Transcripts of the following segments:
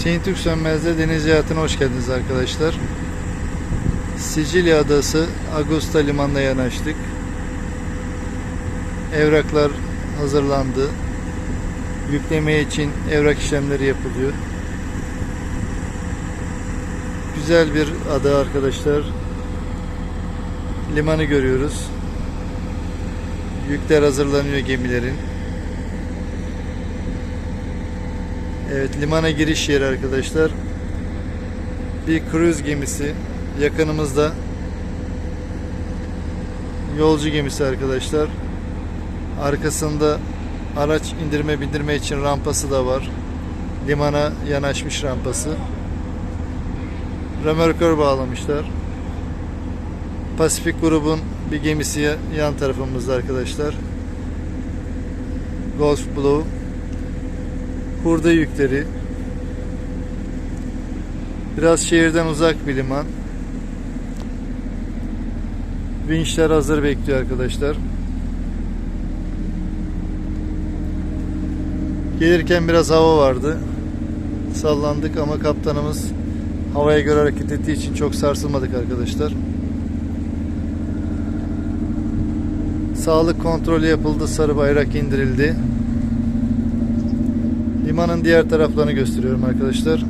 Hüseyin Sönmez'de deniz hayatına hoş geldiniz arkadaşlar. Sicilya Adası Augusta Limanı'na yanaştık. Evraklar hazırlandı. Yükleme için evrak işlemleri yapılıyor. Güzel bir ada arkadaşlar. Limanı görüyoruz. Yükler hazırlanıyor gemilerin. Evet limana giriş yeri arkadaşlar. Bir kruz gemisi yakınımızda. Yolcu gemisi arkadaşlar. Arkasında araç indirme bindirme için rampası da var. Limana yanaşmış rampası. Römorkör bağlamışlar. Pasifik grubun bir gemisi ya- yan tarafımızda arkadaşlar. Gulf Blue hurda yükleri. Biraz şehirden uzak bir liman. Vinçler hazır bekliyor arkadaşlar. Gelirken biraz hava vardı. Sallandık ama kaptanımız havaya göre hareket ettiği için çok sarsılmadık arkadaşlar. Sağlık kontrolü yapıldı. Sarı bayrak indirildi. Limanın diğer taraflarını gösteriyorum arkadaşlar.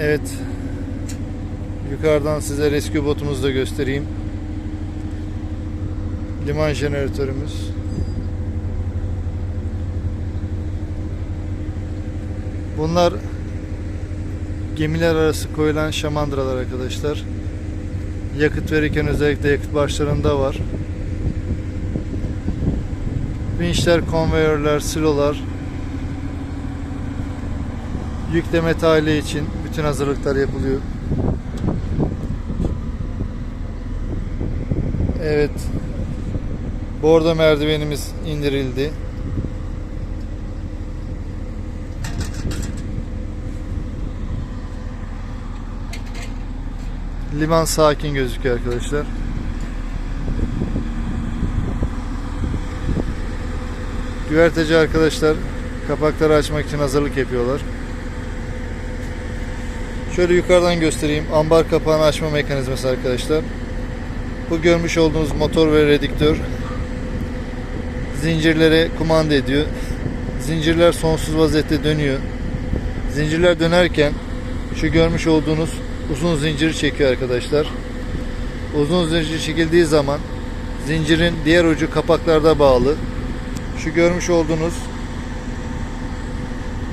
Evet. Yukarıdan size rescue botumuzu da göstereyim. Liman jeneratörümüz. Bunlar gemiler arası koyulan şamandıralar arkadaşlar. Yakıt verirken özellikle yakıt başlarında var. Vinçler, konveyörler, silolar, yükleme tahliye için bütün hazırlıklar yapılıyor. Evet. Bordo merdivenimiz indirildi. Liman sakin gözüküyor arkadaşlar. Güverteci arkadaşlar kapakları açmak için hazırlık yapıyorlar. Şöyle yukarıdan göstereyim. Ambar kapağını açma mekanizması arkadaşlar. Bu görmüş olduğunuz motor ve redüktör zincirlere kumanda ediyor. Zincirler sonsuz vaziyette dönüyor. Zincirler dönerken şu görmüş olduğunuz uzun zinciri çekiyor arkadaşlar. Uzun zincir çekildiği zaman zincirin diğer ucu kapaklarda bağlı. Şu görmüş olduğunuz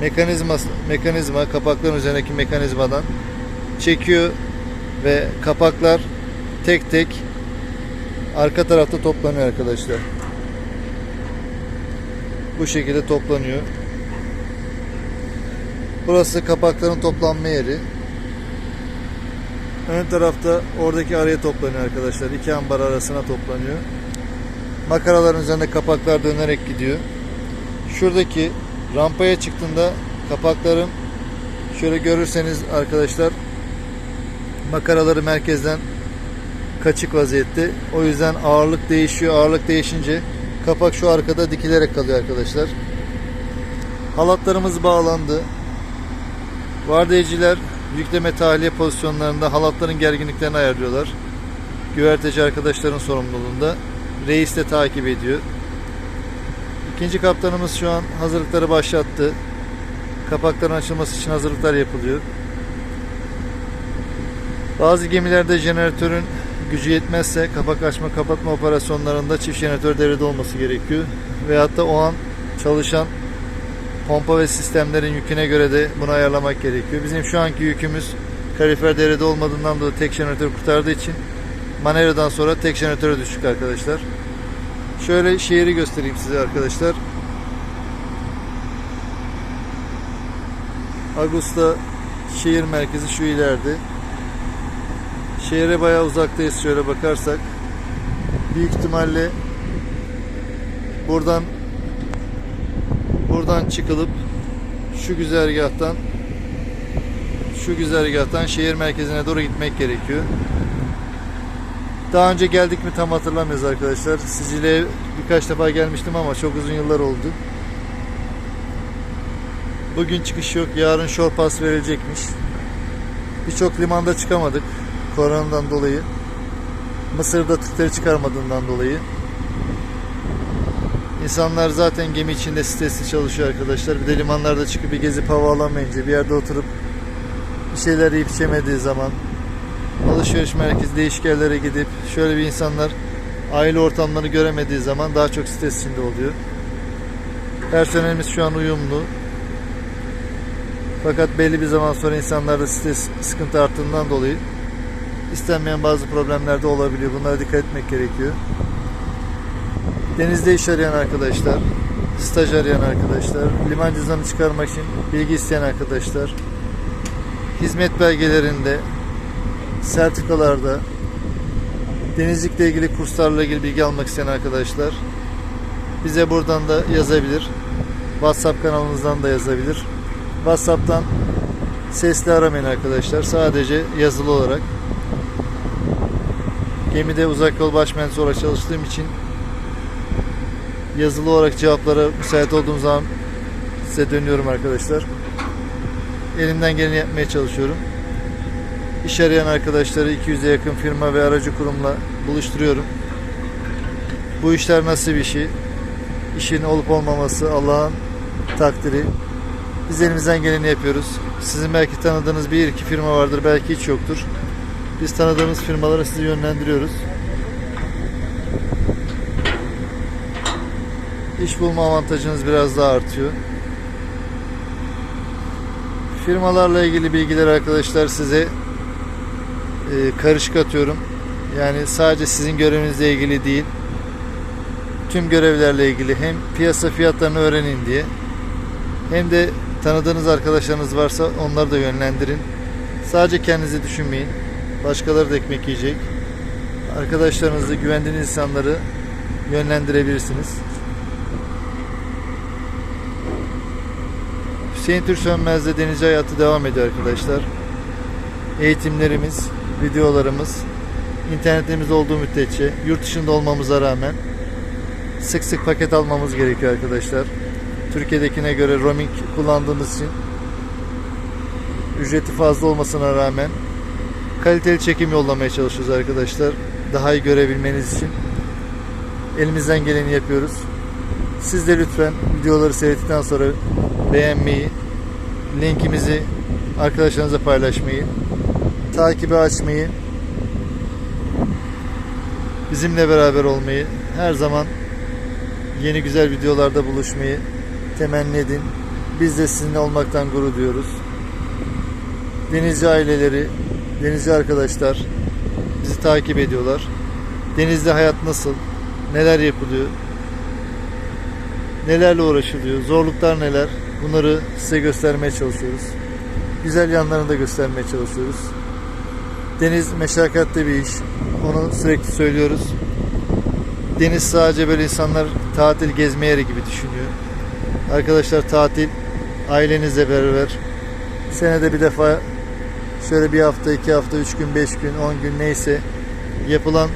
mekanizma mekanizma kapakların üzerindeki mekanizmadan çekiyor ve kapaklar tek tek arka tarafta toplanıyor arkadaşlar. Bu şekilde toplanıyor. Burası kapakların toplanma yeri. Ön tarafta oradaki araya toplanıyor arkadaşlar. İki ambar arasına toplanıyor. Makaraların üzerinde kapaklar dönerek gidiyor. Şuradaki rampaya çıktığında kapakların şöyle görürseniz arkadaşlar makaraları merkezden kaçık vaziyette. O yüzden ağırlık değişiyor. Ağırlık değişince kapak şu arkada dikilerek kalıyor arkadaşlar. Halatlarımız bağlandı. Vardiyeciler yükleme tahliye pozisyonlarında halatların gerginliklerini ayarlıyorlar. Güverteci arkadaşların sorumluluğunda. Reis de takip ediyor. İkinci kaptanımız şu an hazırlıkları başlattı. Kapakların açılması için hazırlıklar yapılıyor. Bazı gemilerde jeneratörün gücü yetmezse kapak açma kapatma operasyonlarında çift jeneratör devrede olması gerekiyor. Veyahut da o an çalışan pompa ve sistemlerin yüküne göre de bunu ayarlamak gerekiyor. Bizim şu anki yükümüz kalifer devrede olmadığından dolayı tek jeneratör kurtardığı için manevradan sonra tek jeneratöre düştük arkadaşlar. Şöyle şehri göstereyim size arkadaşlar. Augusta şehir merkezi şu ileride. Şehre bayağı uzaktayız şöyle bakarsak. Büyük ihtimalle buradan buradan çıkılıp şu güzergahtan şu güzergahtan şehir merkezine doğru gitmek gerekiyor. Daha önce geldik mi tam hatırlamıyoruz arkadaşlar. Sicilya'ya birkaç defa gelmiştim ama çok uzun yıllar oldu. Bugün çıkış yok. Yarın shore pass verilecekmiş. Birçok limanda çıkamadık. Koronadan dolayı. Mısır'da tıkları çıkarmadığından dolayı. İnsanlar zaten gemi içinde stresli çalışıyor arkadaşlar. Bir de limanlarda çıkıp bir gezip hava alamayınca bir yerde oturup bir şeyler yiyip içemediği zaman alışveriş merkezi değişik yerlere gidip şöyle bir insanlar aile ortamlarını göremediği zaman daha çok stres içinde oluyor. Personelimiz şu an uyumlu. Fakat belli bir zaman sonra insanlarda stres sıkıntı arttığından dolayı istenmeyen bazı problemler de olabiliyor. Bunlara dikkat etmek gerekiyor. Denizde iş arayan arkadaşlar, staj arayan arkadaşlar, liman cüzdanı çıkarmak için bilgi isteyen arkadaşlar, hizmet belgelerinde, sertifikalarda, denizcilikle ilgili kurslarla ilgili bilgi almak isteyen arkadaşlar bize buradan da yazabilir. WhatsApp kanalımızdan da yazabilir. WhatsApp'tan sesli aramayın arkadaşlar. Sadece yazılı olarak. Gemide uzak yol baş mühendisi olarak çalıştığım için yazılı olarak cevaplara müsait olduğum zaman size dönüyorum arkadaşlar. Elimden geleni yapmaya çalışıyorum. İş arayan arkadaşları 200'e yakın firma ve aracı kurumla buluşturuyorum. Bu işler nasıl bir şey? İşin olup olmaması Allah'ın takdiri. Biz elimizden geleni yapıyoruz. Sizin belki tanıdığınız bir iki firma vardır, belki hiç yoktur. Biz tanıdığımız firmalara sizi yönlendiriyoruz. İş bulma avantajınız biraz daha artıyor. Firmalarla ilgili bilgiler arkadaşlar size e, karışık atıyorum. Yani sadece sizin görevinizle ilgili değil. Tüm görevlerle ilgili hem piyasa fiyatlarını öğrenin diye hem de tanıdığınız arkadaşlarınız varsa onları da yönlendirin. Sadece kendinizi düşünmeyin. Başkaları da ekmek yiyecek. Arkadaşlarınızı, güvendiğiniz insanları yönlendirebilirsiniz. Hüseyin Türk Sönmez'de denizci hayatı devam ediyor arkadaşlar. Eğitimlerimiz, videolarımız, internetimiz olduğu müddetçe yurt dışında olmamıza rağmen sık sık paket almamız gerekiyor arkadaşlar. Türkiye'dekine göre roaming kullandığımız için ücreti fazla olmasına rağmen kaliteli çekim yollamaya çalışıyoruz arkadaşlar. Daha iyi görebilmeniz için elimizden geleni yapıyoruz. Siz de lütfen videoları seyrettikten sonra beğenmeyi, linkimizi arkadaşlarınızla paylaşmayı, takibi açmayı, bizimle beraber olmayı, her zaman yeni güzel videolarda buluşmayı temenni edin. Biz de sizinle olmaktan gurur duyuyoruz. Denizci aileleri, denizci arkadaşlar bizi takip ediyorlar. Denizde hayat nasıl? Neler yapılıyor? Nelerle uğraşılıyor? Zorluklar neler? Bunları size göstermeye çalışıyoruz. Güzel yanlarını da göstermeye çalışıyoruz. Deniz meşakkatli bir iş. Onu sürekli söylüyoruz. Deniz sadece böyle insanlar tatil gezme yeri gibi düşünüyor. Arkadaşlar tatil ailenizle beraber senede bir defa şöyle bir hafta, iki hafta, üç gün, beş gün, on gün neyse yapılan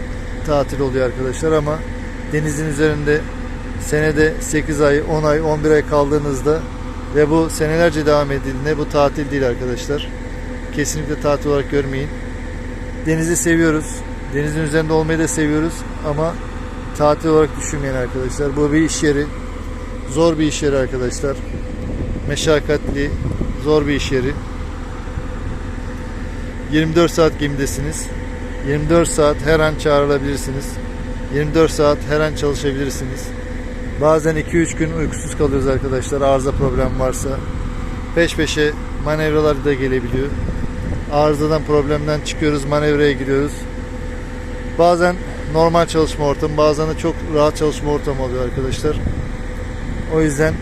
tatil oluyor arkadaşlar ama denizin üzerinde senede 8 ay, 10 ay, 11 ay kaldığınızda ve bu senelerce devam edildiğinde bu tatil değil arkadaşlar. Kesinlikle tatil olarak görmeyin. Denizi seviyoruz. Denizin üzerinde olmayı da seviyoruz ama tatil olarak düşünmeyin arkadaşlar. Bu bir iş yeri. Zor bir iş yeri arkadaşlar. Meşakkatli, zor bir iş yeri. 24 saat gemidesiniz. 24 saat her an çağrılabilirsiniz. 24 saat her an çalışabilirsiniz. Bazen 2-3 gün uykusuz kalıyoruz arkadaşlar arıza problem varsa. Peş peşe manevralar da gelebiliyor. Arızadan problemden çıkıyoruz manevraya giriyoruz. Bazen normal çalışma ortamı bazen de çok rahat çalışma ortamı oluyor arkadaşlar. O yüzden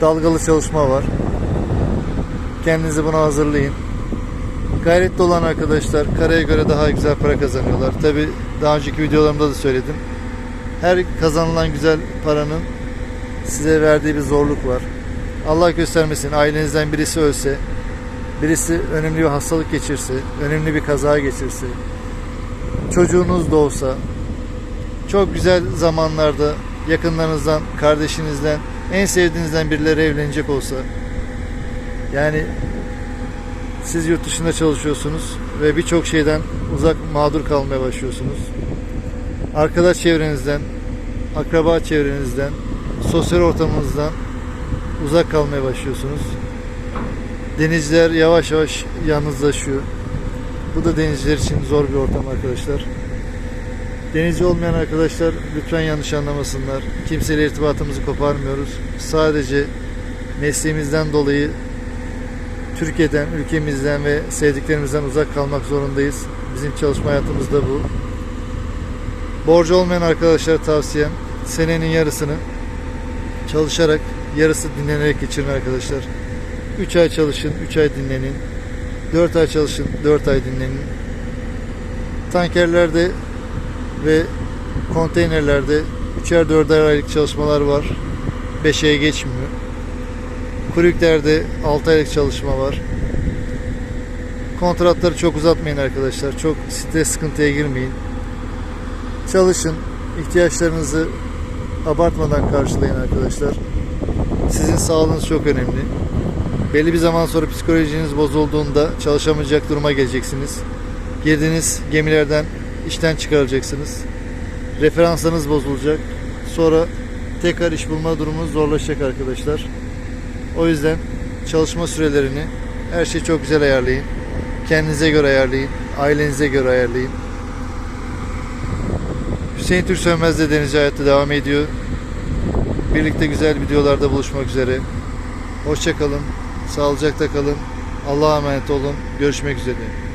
dalgalı çalışma var. Kendinizi buna hazırlayın. Gayretli olan arkadaşlar karaya göre daha güzel para kazanıyorlar. Tabi daha önceki videolarımda da söyledim. Her kazanılan güzel paranın size verdiği bir zorluk var. Allah göstermesin ailenizden birisi ölse, birisi önemli bir hastalık geçirse, önemli bir kaza geçirse, çocuğunuz doğsa, çok güzel zamanlarda yakınlarınızdan, kardeşinizden, en sevdiğinizden birileri evlenecek olsa, Yani siz yurt dışında çalışıyorsunuz ve birçok şeyden uzak mağdur kalmaya başlıyorsunuz. Arkadaş çevrenizden, akraba çevrenizden, sosyal ortamınızdan uzak kalmaya başlıyorsunuz. Denizciler yavaş yavaş yalnızlaşıyor. Bu da denizciler için zor bir ortam arkadaşlar. Denizci olmayan arkadaşlar lütfen yanlış anlamasınlar. Kimseyle irtibatımızı koparmıyoruz. Sadece mesleğimizden dolayı Türkiye'den, ülkemizden ve sevdiklerimizden uzak kalmak zorundayız. Bizim çalışma hayatımızda bu. Borcu olmayan arkadaşlara tavsiyem senenin yarısını çalışarak, yarısı dinlenerek geçirin arkadaşlar. 3 ay çalışın, 3 ay dinlenin. 4 ay çalışın, 4 ay dinlenin. Tankerlerde ve konteynerlerde 3'er 4'er aylık çalışmalar var. 5 aya geçmiyor. Kulüklerde 6 aylık çalışma var. Kontratları çok uzatmayın arkadaşlar. Çok stres sıkıntıya girmeyin. Çalışın. ihtiyaçlarınızı abartmadan karşılayın arkadaşlar. Sizin sağlığınız çok önemli. Belli bir zaman sonra psikolojiniz bozulduğunda çalışamayacak duruma geleceksiniz. Girdiğiniz gemilerden işten çıkarılacaksınız. Referanslarınız bozulacak. Sonra tekrar iş bulma durumunuz zorlaşacak arkadaşlar. O yüzden çalışma sürelerini her şeyi çok güzel ayarlayın. Kendinize göre ayarlayın. Ailenize göre ayarlayın. Hüseyin Türk Sönmez de Denizci Hayatta devam ediyor. Birlikte güzel videolarda buluşmak üzere. Hoşçakalın. Sağlıcakla kalın. Allah'a emanet olun. Görüşmek üzere.